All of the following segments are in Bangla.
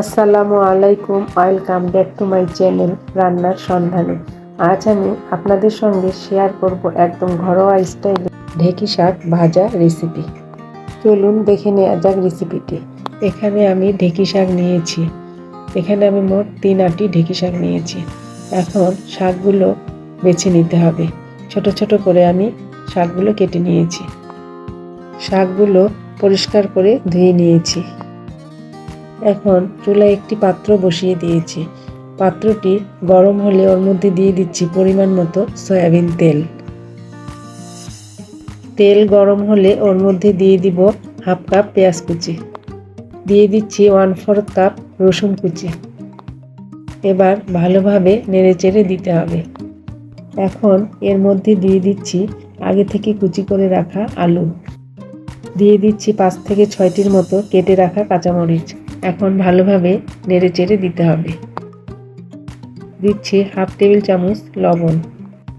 আসসালামু আলাইকুম, welcome back to my channel রান্নার সন্ধানে। আজ আমি আপনাদের সঙ্গে শেয়ার করব একদম ঘরোয়া স্টাইলে ঢেকি শাক ভাজা রেসিপি। চলুন দেখে নেওয়া যাক রেসিপিটি। এখানে আমি ঢেকি শাক নিয়েছি। এখানে আমি মোট তিন আটি ঢেকি শাক নিয়েছি। এখন শাকগুলো বেছে নিতে হবে। ছোট ছোট করে আমি শাকগুলো কেটে নিয়েছি। শাকগুলো পরিষ্কার করে ধুয়ে নিয়েছি। এখন চুলায় একটি পাত্র বসিয়ে দিয়েছি। পাত্রটি গরম হলে ওর মধ্যে দিয়ে দিচ্ছি পরিমাণ মতো সয়াবিন তেল। তেল গরম হলে ওর মধ্যে দিয়ে দিব হাফ কাপ পেঁয়াজ কুচি। দিয়ে দিচ্ছি ওয়ান ফোর্থ কাপ রসুন কুচি। এবার ভালোভাবে নেড়েচেড়ে দিতে হবে। এখন এর মধ্যে দিয়ে দিচ্ছি আগে থেকে কুচি করে রাখা আলু। দিয়ে দিচ্ছি পাঁচ থেকে ছয়টির মতো কেটে রাখা কাঁচামরিচ। এখন ভালোভাবে নেড়ে চেড়ে দিতে হবে। দিচ্ছি হাফ টেবিল চামচ লবণ।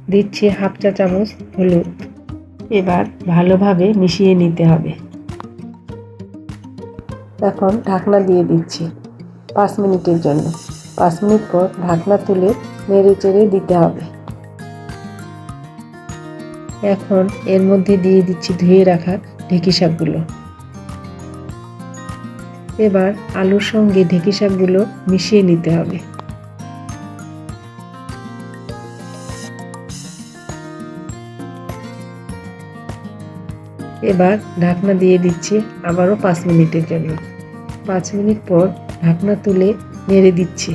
দিচ্ছি হাফ চা চামচ হলুদ। এবার ভালোভাবে মিশিয়ে নিতে হবে। এখন ঢাকনা দিয়ে দিচ্ছি পাঁচ মিনিটের জন্য। পাঁচ মিনিট পর ঢাকনা তুলে নেড়ে চেড়ে দিতে হবে। এখন এর মধ্যে দিয়ে দিচ্ছি ধুয়ে রাখা ঢেঁকি শাকগুলো। এবার আলুর সঙ্গে ঢেঁকি শাকগুলো মিশিয়ে নিতে হবে। এবার ঢাকনা দিয়ে দিচ্ছি আবারও পাঁচ মিনিটের জন্য। পাঁচ মিনিট পর ঢাকনা তুলে নেড়ে দিচ্ছি।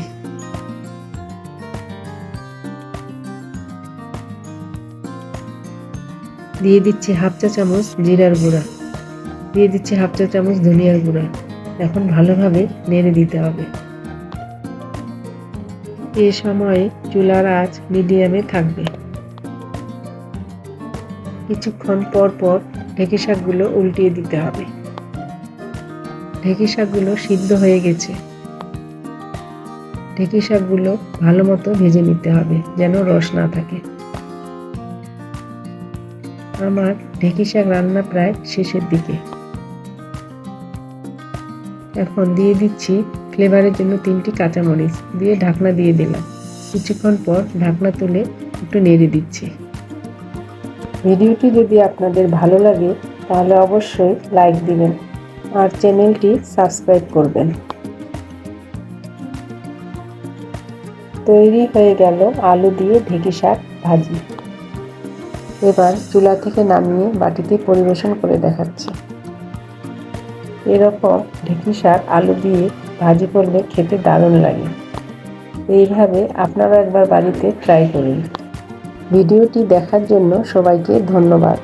দিয়ে দিচ্ছি হাফ চা চামচ জিরার গুঁড়া। দিয়ে দিচ্ছি হাফ চা চামচ ধনিয়ার গুঁড়া। এখন ভালোভাবে নেড়ে দিতে হবে। এ সময়ে চুলার আঁচ মিডিয়ামে থাকবে। কিছুক্ষণ পর পর ঢেঁকি শাকগুলো উল্টিয়ে দিতে হবে। ঢেঁকি শাকগুলো সিদ্ধ হয়ে গেছে। ঢেঁকি শাকগুলো ভালো মতো ভেজে নিতে হবে যেন রস না থাকে। আমার ঢেঁকি শাক রান্না প্রায় শেষের দিকে। এখন দিয়ে দিচ্ছি ফ্লেভারের জন্য তিনটি কাঁচামরিচ দিয়ে ঢাকনা দিয়ে দিলাম। কিছুক্ষণ পর ঢাকনা তুলে একটু নেড়ে দিচ্ছি। ভিডিওটি যদি আপনাদের ভালো লাগে, তাহলে অবশ্যই লাইক দিবেন আর চ্যানেলটি সাবস্ক্রাইব করবেন। তৈরি হয়ে গেল আলু দিয়ে ঢেঁকি শাক ভাজি। এবার চুলা থেকে নামিয়ে বাটিতে পরিবেশন করে দেখাচ্ছি। এরকম ঢেঁকি শাক, আলু দিয়ে ভাজি করলে খেতে দারুণ লাগে। এইভাবে আপনারা একবার বাড়িতে ট্রাই করুন। ভিডিওটি দেখার জন্য সবাইকে ধন্যবাদ।